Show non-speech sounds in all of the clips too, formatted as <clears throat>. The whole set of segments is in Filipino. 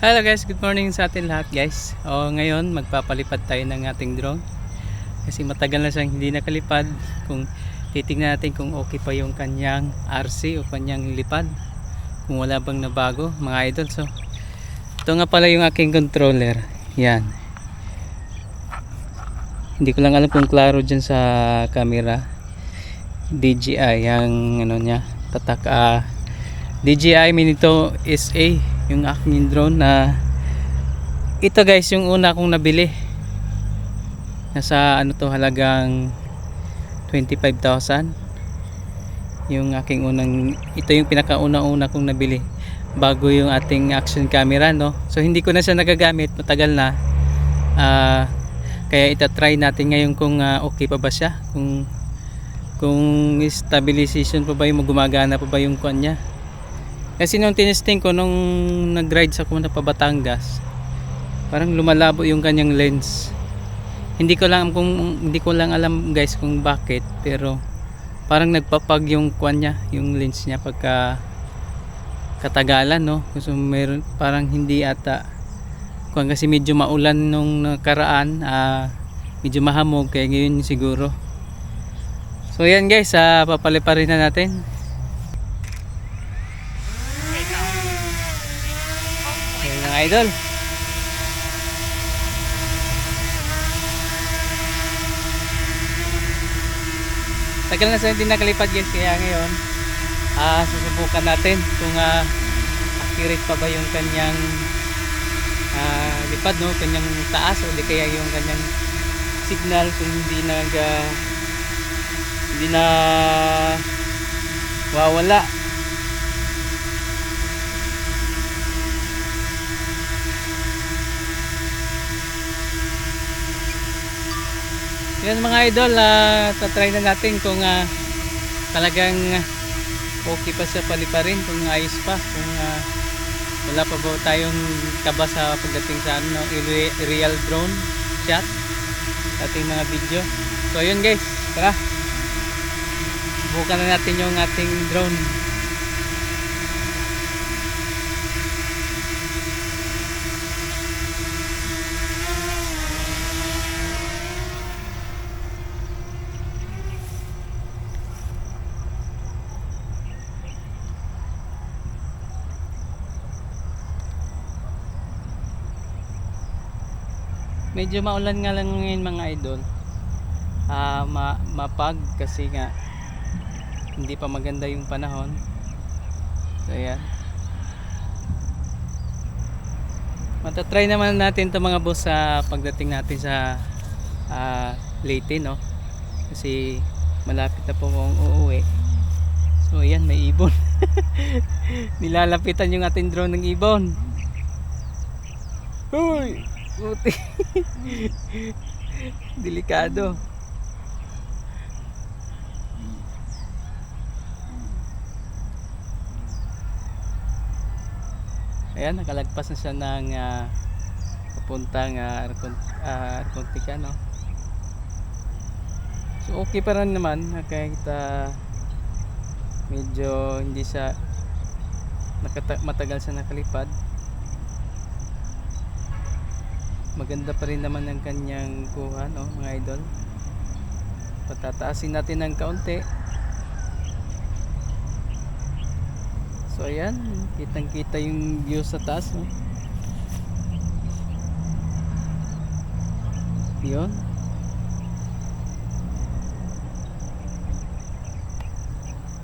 Hello guys, good morning sa atin lahat guys. O ngayon magpapalipad tayo ng ating drone. Kasi matagal na siyang hindi nakalipad. Kung titingnan natin kung okay pa yung kanyang RC o kanyang lipad. Kung wala bang nabago mga idol. So ito nga pala yung aking controller. Yan. Hindi ko lang alam kung klaro dyan sa camera. DJI yung ano niya tatak ah DJI Minito SA yung aking drone na ito guys yung una kong nabili. Nasa ano to halagang 25,000 yung aking unang ito yung pinakauna-una kong nabili bago yung ating action camera no? So hindi ko na siya nagagamit matagal na. Ah, kaya itatry natin ngayon kung ah, okay pa ba siya? Kung kung stabilization pa ba yung gumagana pa ba yung kwan niya kasi nung tinesting ko nung nag-ride sa kuna pa Batangas parang lumalabo yung kanyang lens. Hindi ko lang kung hindi ko lang alam guys kung bakit pero parang nagpapag yung kwan niya yung lens niya pagka katagalan no? Kasi meron parang hindi ata kung kasi medyo maulan nung nakaraan ah, medyo mahamog kaya ngayon siguro. So yan guys ah, papaliparin na natin Ayan mga idol. Tagal na sa hindi nakalipad guys kaya ngayon ah susubukan natin kung ah, accurate pa ba yung kanyang ah, lipad no, kanyang taas o di kaya yung kanyang signal kung hindi nag ah, hindi na wawala Yan mga idol, uh, tatry na natin kung ah, talagang okay pa siya paliparin, kung ayos pa, kung ah, wala pa ba tayong kaba sa pagdating sa ano, real drone shot ating mga video. So yun guys, tara. Bukan na natin yung ating drone. Medyo maulan nga lang ngayon mga idol. Ah, ma mapag kasi nga hindi pa maganda yung panahon. So ayan. Matatry naman natin to mga boss sa pagdating natin sa ah, Leyte no. Kasi malapit na po akong uuwi. So ayan may ibon. <laughs> Nilalapitan yung ating drone ng ibon. Hoy! Puti. <laughs> Delikado. Ayan, nakalagpas na siya ng uh, papuntang uh, Arcontica, no? So, okay pa rin naman. ah, Kahit uh, medyo hindi siya matagal siya nakalipad. Maganda pa rin naman ang kanyang kuha no mga idol. Patataasin natin ng kaunti. So ayan. Kitang kita yung view sa taas no. Yun.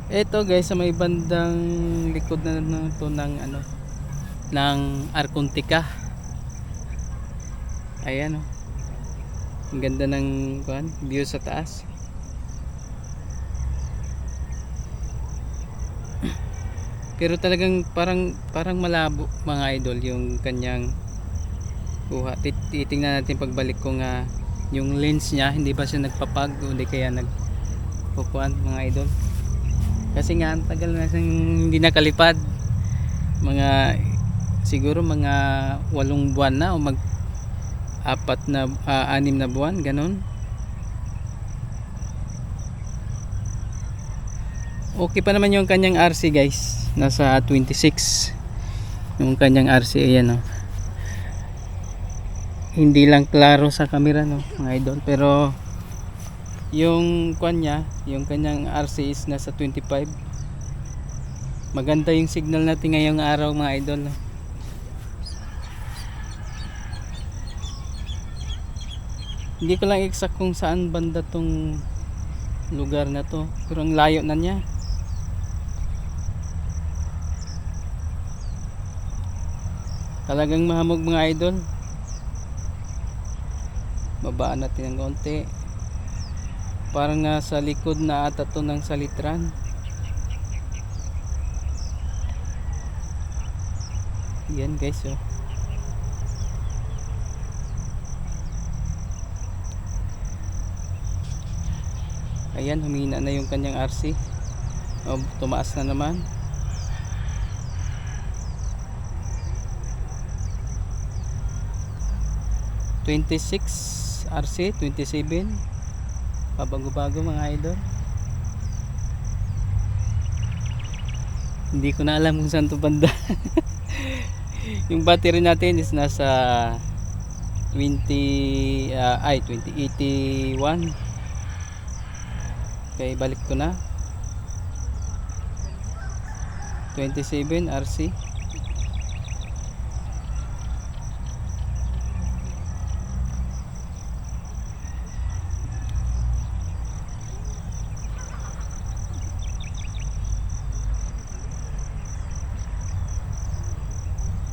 Eto guys sa may bandang likod na to ng ano ng Arcontica Ayan oh. Ang ganda ng kuan, view sa taas. <clears throat> Pero talagang parang parang malabo mga idol yung kanyang kuha. Tit- Titingnan natin pagbalik kung nga yung lens niya hindi ba siya nagpapag o hindi kaya nagpupuan mga idol. Kasi nga ang tagal na siyang hindi nakalipad. Mga siguro mga walong buwan na o mag apat na ah, anim na buwan ganun? Okay pa naman yung kanyang RC guys. Nasa 26 yung kanyang RC ayan oh. hindi lang klaro sa camera no mga idol. Pero yung kwan niya yung kanyang RC is nasa 25 maganda yung signal natin ngayong araw mga idol no? Hindi ko lang exact kung saan banda tong lugar na to pero ang layo na niya. Talagang mahamog mga idol. Babaan natin ng konti. Parang nasa likod na ata to ng salitran. Yan guys oh ayan humina na yung kanyang RC oh, tumaas na naman. Twenty-six RC, 27 pabago-bago mga idol. Hindi ko na alam kung saan to banda. <laughs> Yung battery natin is nasa 20 ah, ay 2081 okay balik ko na. 27 RC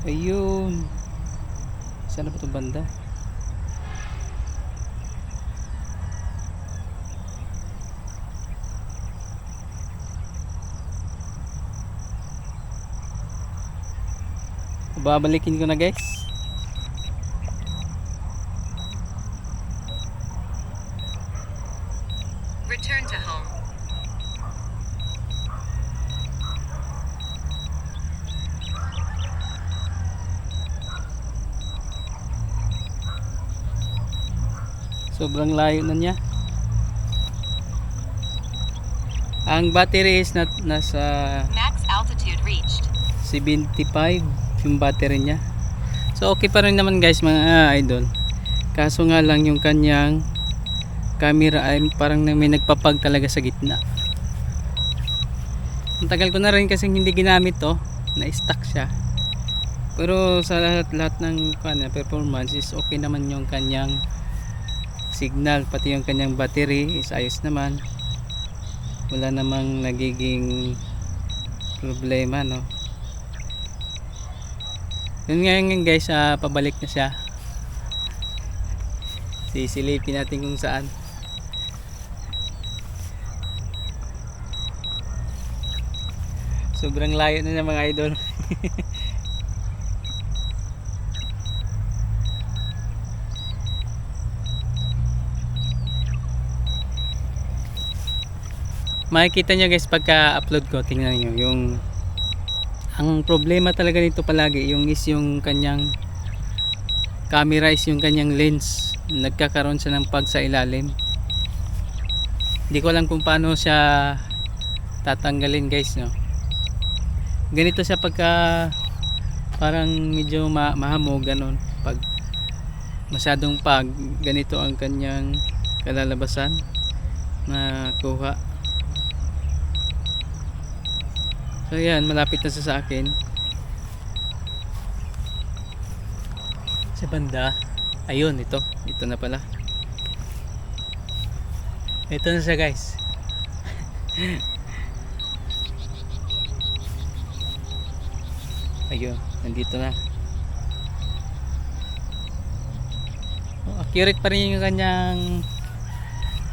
ayun. Saan na ba itong banda babalikin ko na guys Return to home. sobrang layo na niya ang battery is na, nasa Max altitude reached. 75 yung battery niya. So okay pa rin naman guys mga idol. Kaso nga lang yung kanyang camera ay parang may nagpapag talaga sa gitna. Ang tagal ko na rin kasi hindi ginamit to na stuck siya. Pero sa lahat lahat ng kanya, performance is okay naman yung kanyang signal pati yung kanyang battery is ayos naman. Wala namang nagiging problema no yun nga yun guys ah, pabalik na siya. Sisilipin natin kung saan. Sobrang layo na ng mga idol. <laughs> Makikita nyo guys pagka upload ko tingnan nyo yung ang problema talaga nito palagi yung is yung kanyang camera is yung kanyang lens. Nagkakaroon siya ng pag sa ilalim. Hindi ko alam kung paano siya tatanggalin guys no? Ganito siya pagka parang medyo ma mahamog ganon pag masyadong pag ganito ang kanyang kalalabasan na kuha So yan, malapit na sa akin. Sa banda. Ayun, ito. Ito na pala. Ito na siya guys. <laughs> Ayun, nandito na. Oh, accurate pa rin yung kanyang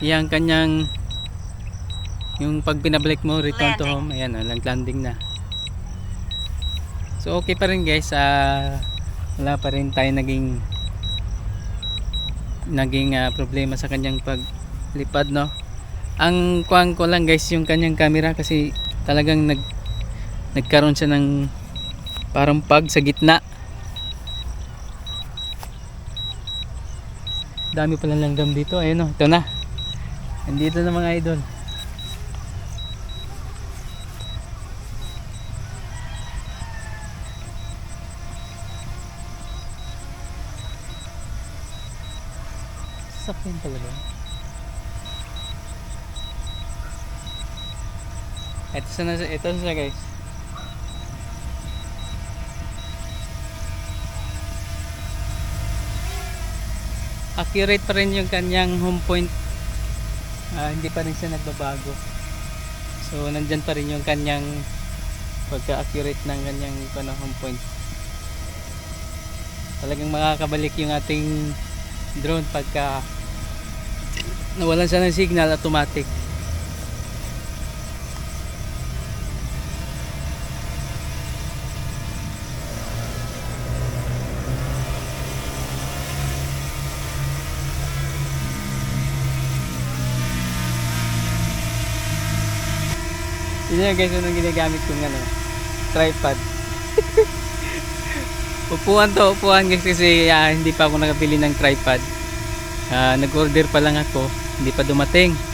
yung kanyang yung pag pinabalik mo return to Landing. home ayan oh, nag-landing na. So okay pa rin guys ah wala pa rin tayo naging naging ah, problema sa kanyang paglipad no? Ang kuang ko lang guys yung kanyang camera kasi talagang nag nagkaroon siya ng parang pag sa gitna. Dami pala langgam dito. Ayun oh ito na. Andito na mga idol sasakyan talaga. Ito sana ito siya guys. Accurate pa rin yung kanyang home point. Ah, hindi pa rin siya nagbabago. So nandyan pa rin yung kanyang pagka-accurate ng kanyang ano, home point. Talagang makakabalik yung ating drone pagka nawalan siya ng signal automatic. Yun yung guys, yung ginagamit kong ano, tripod. <laughs> upuan to, upuan guys kasi ah, hindi pa ako nakabili ng tripod. Ah, nag-order pa lang ako, hindi pa dumating.